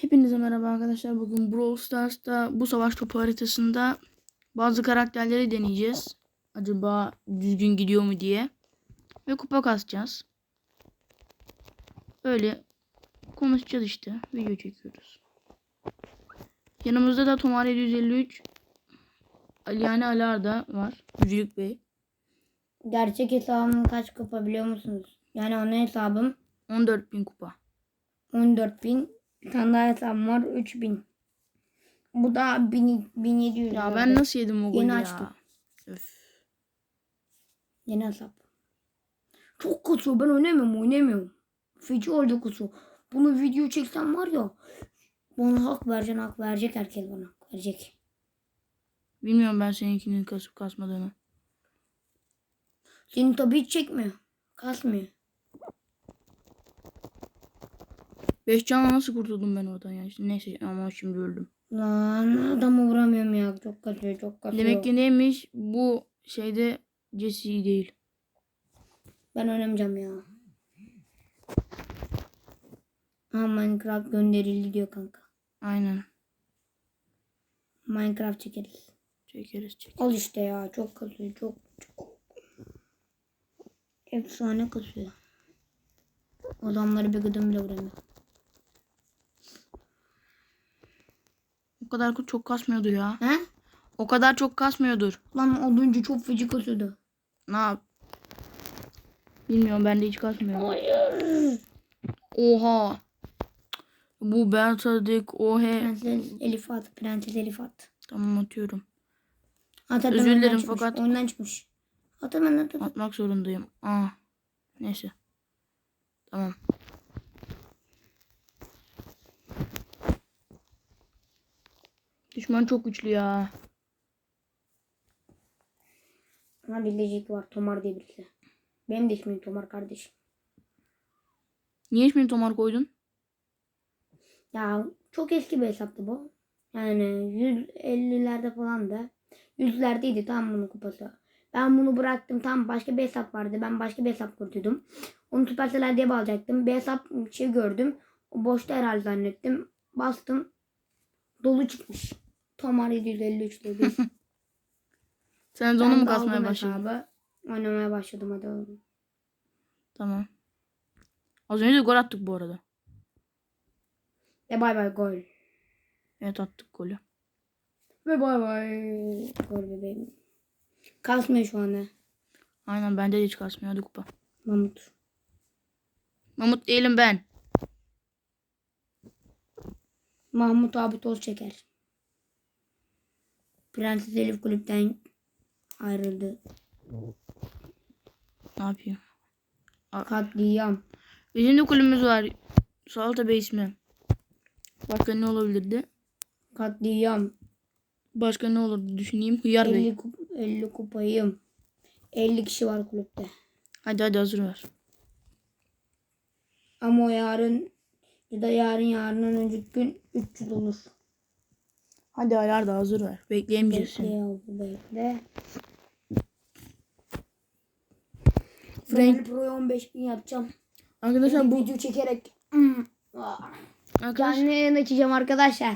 Hepinize merhaba arkadaşlar. Bugün Brawl Stars'ta bu savaş topu haritasında bazı karakterleri deneyeceğiz. Acaba düzgün gidiyor mu diye. Ve kupa kasacağız. Öyle konuşacağız işte. Video çekiyoruz. Yanımızda da Tomar 753 Ali yani Alarda var. Gücülük Bey. Gerçek hesabım kaç kupa biliyor musunuz? Yani ana hesabım 14.000 kupa. 14.000. Bir tane daha hesabım var 3.000. Bu da 1000 1700. Ya ben nasıl yedim o golü Yeni ya? açtım. Öf. Yeni hesap. Çok kasıyor. Ben oynamıyorum oynamıyorum. Feci orada kasıyor. Bunu video çeksem var ya. Bana hak vereceksin hak verecek herkes bana hak verecek. Bilmiyorum ben seninkinin kasıp kasmadığını. Senin tabii hiç çekmiyor. Kasmıyor. 5 canla nasıl kurtuldum ben oradan ya? İşte neyse ama şimdi öldüm. Lan adamı vuramıyorum ya. Çok kasıyor çok kasıyor. Demek ki neymiş? Bu şeyde Jesse iyi değil. Ben oynamayacağım ya. Ha Minecraft gönderildi diyor kanka. Aynen. Minecraft çekeriz. Çekeriz çekeriz. Al işte ya çok kasıyor çok çok. Efsane kasıyor. Adamları bir gıdım bile vuramıyor. O kadar çok kasmıyordur ya. He? O kadar çok kasmıyordur. Lan az önce çok feci kasıyordu. Ne yap? Bilmiyorum bende hiç kasmıyor. Hayır. Oha. Bu Bertadik Ohe. Prenses Elif at. Prenses Elif at. Tamam atıyorum. At at Özür dilerim çıkmış, fakat- Oyundan çıkmış. At hemen at at. at. Atmak zorundayım. Aa. Neyse. Tamam. Düşman çok güçlü ya. Ha bilecek var. Tomar diye birisi. Benim de ismim Tomar kardeşim. Niye ismini Tomar koydun? Ya çok eski bir hesaptı bu. Yani 150'lerde falan da. Yüzlerdeydi tam bunun kupası. Ben bunu bıraktım. Tam başka bir hesap vardı. Ben başka bir hesap kurdum. Onu Supercell diye bağlayacaktım. Bir hesap şey gördüm. O boşta herhalde zannettim. Bastım. Dolu çıkmış. Tomar 753 diye bir. Sen de onu mu kasmaya başladın? hesabı. Oynamaya başladım hadi oğlum. Tamam. Az önce de gol attık bu arada. Ve bay bay gol. Evet attık golü. Ve bay bay. Gol bebeğim. Kasmıyor şu anda. Aynen bende de hiç kasmıyor. Hadi kupa. Mamut. Mahmut değilim ben. Mahmut abi toz çeker. Prenses Elif kulüpten ayrıldı. Ne yapayım? Katliam. Bizim de kulübümüz var. Salata Bey ismi. Başka ne olabilirdi? Katliam. Başka ne olurdu düşüneyim. Hıyar Bey. 50, kup 50 kupayım. 50 kişi var kulüpte. Hadi hadi hazır ver. Ama o yarın ya da yarın yarından önceki gün 300 olur. Hadi ayar da hazır ver. Bekleyemeyeceğiz Bekle bekle. Frank- Pro'ya 15 bin yapacağım. Arkadaşlar Bir bu video çekerek. Arkadaş Canlı yayın açacağım arkadaşlar.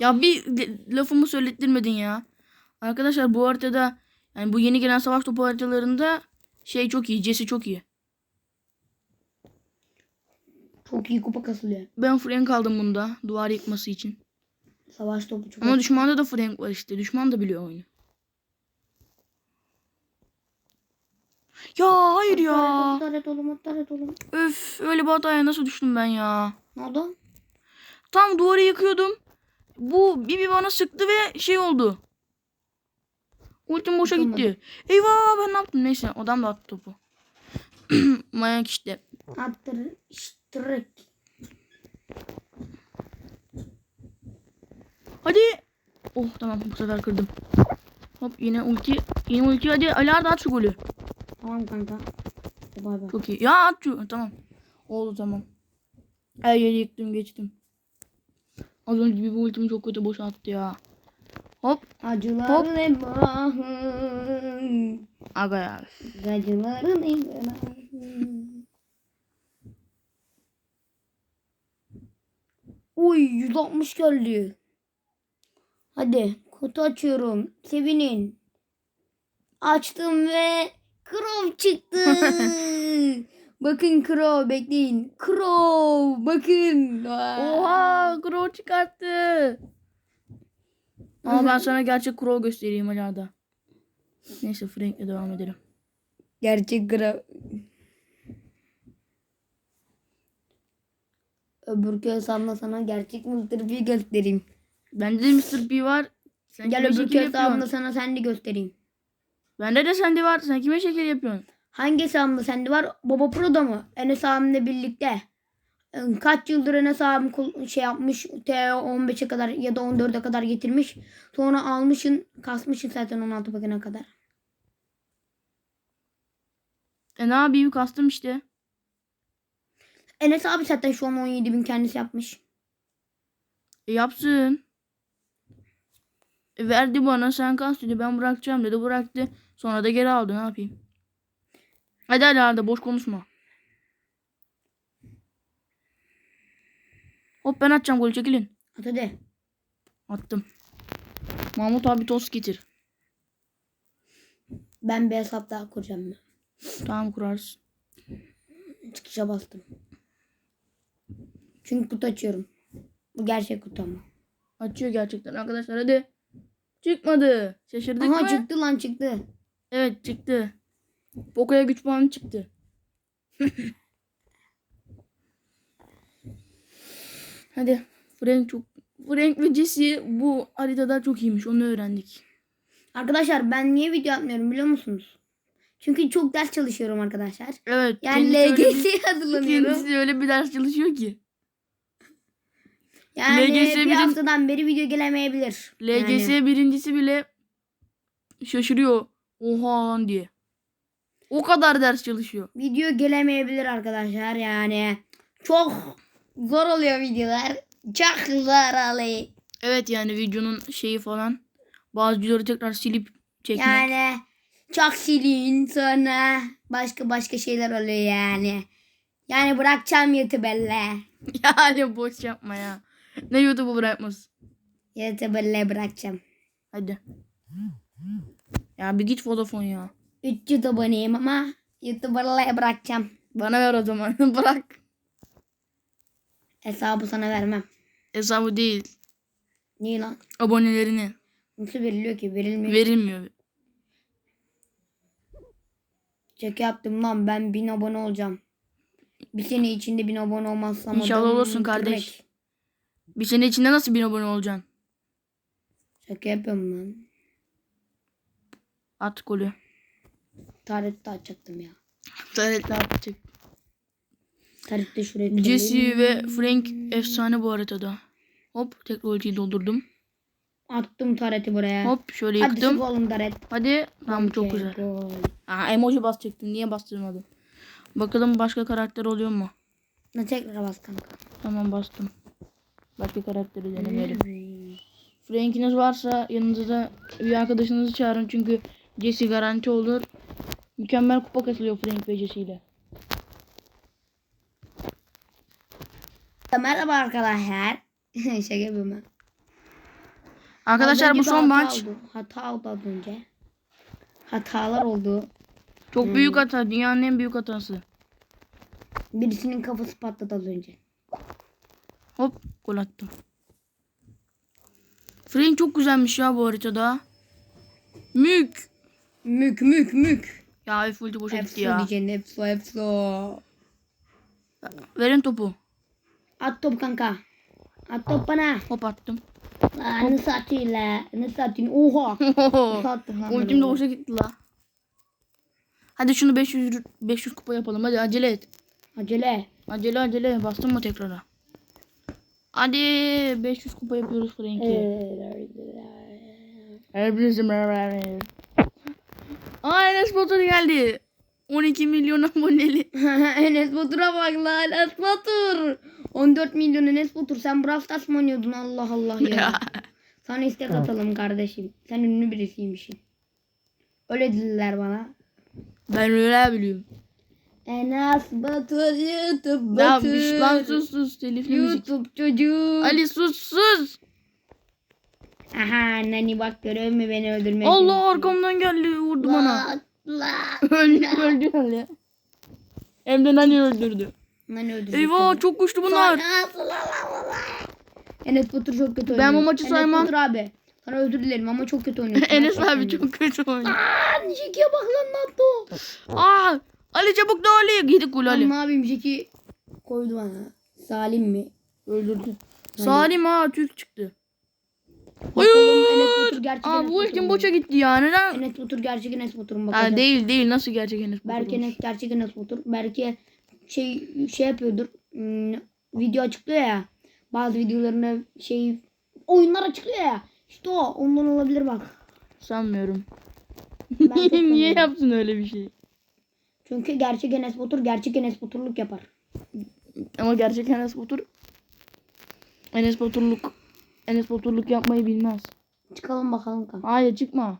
ya bir lafımı söylettirmedin ya. Arkadaşlar bu haritada yani bu yeni gelen savaş topu haritalarında şey çok iyi. Jesse çok iyi. Çok iyi kupa kasılıyor. Ben Frank aldım bunda duvar yıkması için. Savaş topu çok Ama düşmanda da Frank var işte. Düşman da biliyor oyunu. Ya hayır ya. Oğlum, taret oğlum. Öf öyle bir hataya nasıl düştüm ben ya. Ne oldu? Tam duvarı yıkıyordum. Bu Bibi bana sıktı ve şey oldu. Ultim boşa gitti. Eyvah ben ne yaptım? Neyse adam da attı topu. Manyak işte. Attır, iştirik. Hadi. Oh tamam bu sefer kırdım. Hop yine ulti. Yine ulti hadi Alar da at şu golü. Tamam kanka. Bay bay. Çok iyi. Ya at şu. Tamam. Oldu tamam. Her yeri yıktım geçtim. Az önce bir ultimi çok kötü boşa attı ya. Hop. Acıların emrahı. Aga ya. Acıların emrahı. Uy 160 geldi. Hadi kutu açıyorum. Sevinin. Açtım ve Crow çıktı. bakın Crow bekleyin. Crow bakın. Oha Crow çıkarttı. Ama ben sana gerçek Crow göstereyim hala. Neyse Frank'le devam edelim. Gerçek Crow. Öbürkü hesabımda sana gerçek. P göstereyim. Bende de Mr. P var. Sen Gel kime öbürkü şekil hesabımda yapıyorsun? sana sen de göstereyim. Bende de sende var. Sen kime şekil yapıyorsun? Hangi hesabımda sende var? Baba Pro'da mı? Enes abimle birlikte. Ee, Kaç yıldır Enes abim kul- şey yapmış. T15'e kadar ya da 14'e kadar getirmiş. Sonra almışın kasmışın zaten 16 bakana kadar. E ne yapayım kastım işte. Enes abi zaten şu an 17 bin kendisi yapmış. E yapsın. Verdi bana sen kast dedi ben bırakacağım dedi bıraktı. Sonra da geri aldı ne yapayım. Hadi hadi hadi boş konuşma. Hop ben atacağım golü çekilin. At hadi. Attım. Mahmut abi tost getir. Ben bir hesap daha kuracağım. Tamam kurarsın. Çıkışa bastım. Çünkü kutu açıyorum. Bu gerçek kutu ama. Açıyor gerçekten arkadaşlar hadi. Çıkmadı. Şaşırdık Aha mı? çıktı lan çıktı. Evet çıktı. Poco'ya güç puanı çıktı. Hadi. Frank çok Frank ve Jesse bu haritada çok iyiymiş. Onu öğrendik. Arkadaşlar ben niye video atmıyorum biliyor musunuz? Çünkü çok ders çalışıyorum arkadaşlar. Evet. Yani LGS'ye hazırlanıyorum. Kendisi öyle bir ders çalışıyor ki. Yani LGS bir birin- haftadan beri video gelemeyebilir. LGS Yani. birincisi bile şaşırıyor. Oha lan diye. O kadar ders çalışıyor. Video gelemeyebilir arkadaşlar yani. Çok zor oluyor videolar. Çok zor oluyor. Evet yani videonun şeyi falan. Bazı videoları tekrar silip çekmek. Yani çok silin sonra başka başka şeyler oluyor yani. Yani bırakacağım YouTube'le. Yani boş yapma ya. Ne YouTube'u bırakmaz. YouTube'le bırakacağım. Hadi. Ya bir git Vodafone ya. 300 aboneyim ama YouTube'la bırakacağım. Bana ver o zaman. Bırak. Hesabı sana vermem. Hesabı değil. Niye lan? Abonelerini. Nasıl veriliyor ki? Verilmiyor. Verilmiyor. Çek yaptım lan ben 1000 abone olacağım. Bir sene içinde 1000 abone olmazsam İnşallah olursun kardeş. direkt. Bir sene içinde nasıl bin abone olacaksın? Şaka yapıyorum lan. At golü. Tarihte açacaktım ya. Taretli atacak. Tarihte şuraya Jesse ve Frank efsane bu haritada. Hop teknolojiyi doldurdum. Attım tarihti buraya. Hop şöyle Hadi yıktım. sık oğlum taret. Hadi. Tamam bu çok güzel. gol. Aa, emoji basacaktım. Niye bastırmadım? Bakalım başka karakter oluyor mu? Ne tekrar bas kanka. Tamam bastım. Başka karakteri denemeyelim. Frank'iniz varsa yanınızda bir arkadaşınızı çağırın çünkü Jesse garanti olur. Mükemmel kupa kasılıyor Frank ve Jesse ile. Merhaba arkadaşlar. Şaka yapıyorum. Arkadaşlar bu son hata maç. Oldu. Hata oldu az önce. Hatalar oldu. Çok büyük hata. Dünyanın en büyük hatası. Birisinin kafası patladı az önce. Hop gol attım. Frank çok güzelmiş ya bu haritada. Mük. Mük mük mük. Ya F ulti boşa gitti ya. diyeceksin efso efso. Verin topu. At top kanka. At top bana. Hop attım. Aa, nasıl atıyor la? Nasıl atıyor? Oha. Nasıl attın lan Ultim de boşa gitti la. Hadi şunu 500 500 kupa yapalım. Hadi acele et. Acele. Acele acele. Bastın mı tekrara? Hadi 500 kupa yapıyoruz Frank'i. Hepinizim Aa Enes Batur geldi. 12 milyon aboneli. Enes Batur'a bak la Enes Batur. 14 milyon Enes Batur. Sen Brawl Stars mı oynuyordun Allah Allah ya. Sana istek atalım kardeşim. Sen ünlü birisiymişsin. Öyle dediler bana. ben öyle biliyorum. Enes Batur YouTube Ya Batur. bir- lan sus sus telifli müzik. YouTube çocuğu. Ali sus sus. Aha nani bak görüyor musun beni öldürmek. Allah arkamdan geldi vurdu bana. öldü öldü Ali. Hem de nani öldürdü. Nani öldürdü. Eyvah çok güçlü bunlar. Enes Batur çok kötü oynuyor. Ben bu maçı Enes saymam. Batur abi. Sana özür dilerim ama çok kötü oynuyorsun. Enes abi oynuyor. çok kötü oynuyor. Aa Jackie'ye bak lan ne yaptı o? Aa Ali çabuk da Ali. Yedik gol Ali. ne yapayım Jackie koydu bana. Salim mi? Öldürdü. Salim ha Türk çıktı. Batur gerçek Aa bu ultim boşa gitti ya. Neden? Enes Batur gerçek Enes Batur'un bakacağız. Ha, değil değil nasıl gerçek Enes Batur Belki? Enes gerçek Enes Batur. Belki şey şey yapıyordur. hmm, video açıklıyor ya. Bazı videolarına şey oyunlar açıklıyor ya. İşte o ondan olabilir bak. Sanmıyorum. Niye sanıyorum. yapsın öyle bir şey? Çünkü gerçek Enes Batur gerçek Enes Batur'luk yapar. Ama gerçek Enes Batur Enes Baturluk Enes Baturluk yapmayı bilmez. Çıkalım bakalım kan. Hayır çıkma.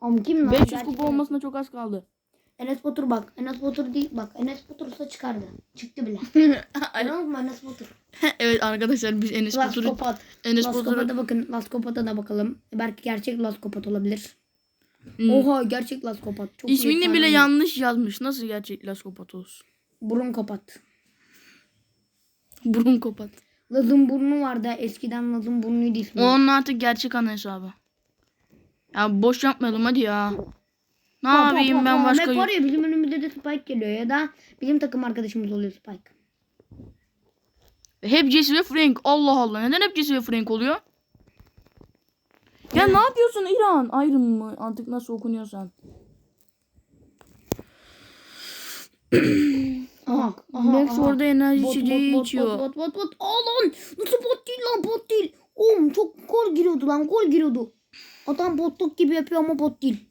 Ama kim lan? 500 Gerçek kupa olmasına çok az kaldı. Enes Batur bak. Enes Batur değil bak. Enes Batur'sa çıkardı. Çıktı bile. Anladın mı Enes Batur? evet arkadaşlar biz Enes Batur'u Laskopat. Enes Laskopat'a bakın. Laskopat'a da bakalım. Belki gerçek Laskopat olabilir. Hmm. Oha gerçek Laskopat. Çok ismini bile yanlış yazmış. Nasıl gerçek Laskopat olsun? Burun kapat. Burun kopat. Laz'ın burnu vardı. Eskiden Laz'ın burnuydu ismi. Onun artık gerçek ana hesabı. Ya boş yapmayalım hadi ya. Ne Pa, pa, yapayım pa, ben pa. başka Hep var ya bizim önümüzde de Spike geliyor ya da bizim takım arkadaşımız oluyor Spike. Hep Jesse ve Frank. Allah Allah. Neden hep Jesse ve Frank oluyor? Ya ne yapıyorsun İran? Iron mı? Artık nasıl okunuyorsan. Aha. Max orada enerji Bot, içeceği bot, bot, içiyor. Bot, bot, bot, bot. Aa lan. Nasıl bot değil lan bot değil. Oğlum çok gol giriyordu lan gol giriyordu. Adam botluk gibi yapıyor ama bot değil.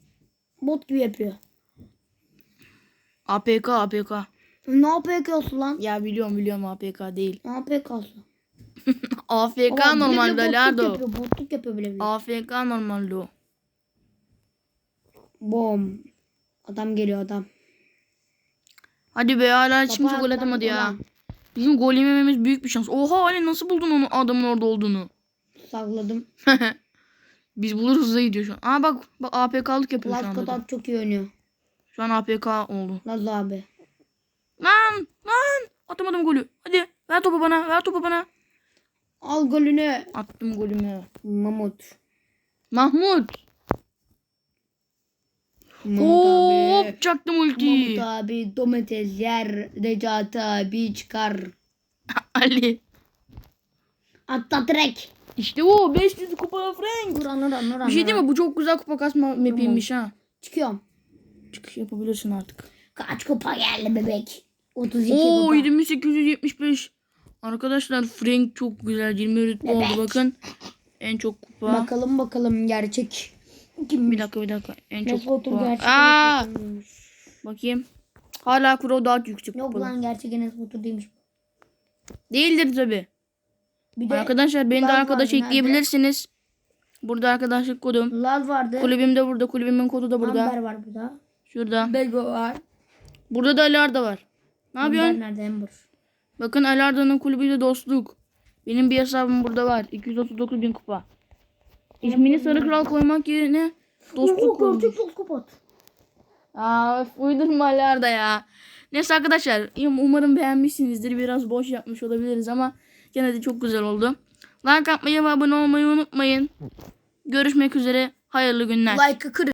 Bot gibi yapıyor. APK APK. Ne APK'sı lan? Ya biliyorum biliyorum APK değil. APK'sı? AFK bile normalde Lardo. yapıyor, botluk yapıyor bile bile. AFK normalde o. Bom. Adam geliyor adam. Hadi be hala hiç kimse Kapat gol atamadı ya. Bizim gol yemememiz büyük bir şans. Oha Ali nasıl buldun onu adamın orada olduğunu? Sakladım. Biz buluruz hızlı gidiyor şu an. Aa bak bak APK'lık yapıyor şu Laz anda. da. Kotak çok iyi oynuyor. Şu an APK oldu. Laz abi. Lan lan atamadım golü. Hadi ver topu bana ver topu bana. Al golünü. Attım golümü. Mahmut. Mamut abi. Hop çaktım ultiyi. Mahmut abi domates yer. Necati abi çıkar. Ali. Atla direkt. İşte o 500 kupa Frank. Nuran Nuran Nuran. Bir şey değil mi? Bu çok güzel kupa kasma mapiymiş ha. Çıkıyorum. Çıkış yapabilirsin artık. Kaç kupa geldi bebek? 32 Oo kupa. 7875. Arkadaşlar Frank çok güzel 20 rütbe oldu Bebek. bakın. En çok kupa. Bakalım bakalım gerçek. Kim? Bir dakika bir dakika. En çok Nasıl otur kupa. gerçek Aa, bakayım. Hala Kuro daha yüksek Yok kupalı. lan gerçek Enes Batur değilmiş. Değildir tabi. De Arkadaşlar beni de arkadaş ekleyebilirsiniz. Burada arkadaşlık kodum. Laz vardı. Kulübüm de burada. Kulübümün kodu da burada. Amber var burada. Şurada. Bego var. Burada da Alarda var. Ne yapıyorsun? Amber nerede Amber? Bakın Alarda'nın kulübüyle dostluk. Benim bir hesabım burada var. 239 bin kupa. İsmini Sarı Kral koymak yerine dostluk Oo, koydum. gerçek kapat. Aa, uydurma Alarda ya. Neyse arkadaşlar um- umarım beğenmişsinizdir. Biraz boş yapmış olabiliriz ama gene de çok güzel oldu. Like atmayı ve abone olmayı unutmayın. Görüşmek üzere. Hayırlı günler. Like'ı kırın.